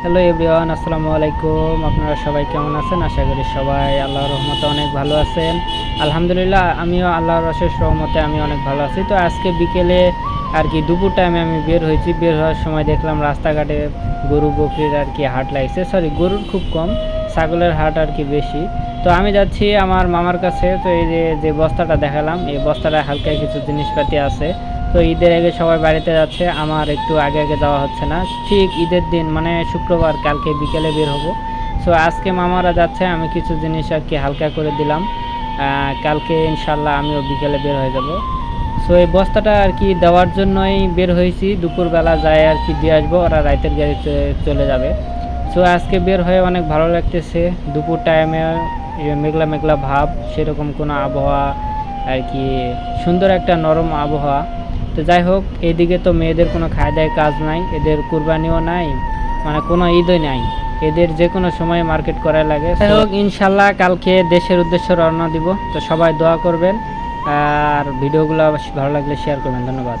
Hello everyone, আসসালামু আলাইকুম। আপনারা সবাই কেমন আছেন? আশা করি সবাই আল্লাহর রহমতে অনেক ভালো আছেন। আলহামদুলিল্লাহ, আমিও আল্লাহর অশেষ রহমতে আমি অনেক ভালো আছি। তো আজকে বিকেলে আর কি দুপুর টাইমে আমি বের হয়েছি। বের হওয়ার সময় দেখলাম রাস্তাঘাটে গরু, বকরির আর কি হাট লাগছে। সরি গরুর খুব কম, ছাগলের হাট আর কি বেশি। তো আমি যাচ্ছি আমার মামার কাছে। তো এই যে যে বস্তাটা দেখালাম, এই বস্তাটা হালকা কিছু জিনিসপাতি আছে। তো ঈদের আগে সবাই বাড়িতে যাচ্ছে, আমার একটু আগে আগে যাওয়া হচ্ছে না। ঠিক ঈদের দিন মানে শুক্রবার, কালকে বিকেলে বের হব। সো আজকে মামারা যাচ্ছে, আমি কিছু জিনিস আর কি হালকা করে দিলাম। কালকে ইনশাল্লাহ আমিও বিকেলে বের হয়ে যাব। সো এই বস্তাটা আর কি দেওয়ার জন্যই বের হয়েছি। দুপুরবেলা যায় আর কি দিয়ে আসব, ওরা রাতের গাড়ি চলে যাবে। সো আজকে বের হয়ে অনেক ভালো লাগতেছে। দুপুর টাইমে মেঘলা মেঘলা ভাব, সেরকম কোনো আবহাওয়া আর কি সুন্দর একটা নরম আবহাওয়া। তো যাই হোক, এদিকে তো মেয়েদের কোনো খায়দায় কাজ নাই, এদের কুরবানিও নাই মানে কোনো ঈদই নাই। এদের যে কোনো সময় মার্কেট করা লাগে। যাই হোক ইনশাল্লাহ কালকে দেশের উদ্দেশ্যে রওনা দিব। তো সবাই দোয়া করবেন, আর ভিডিওগুলো ভালো লাগলে শেয়ার করবেন। ধন্যবাদ।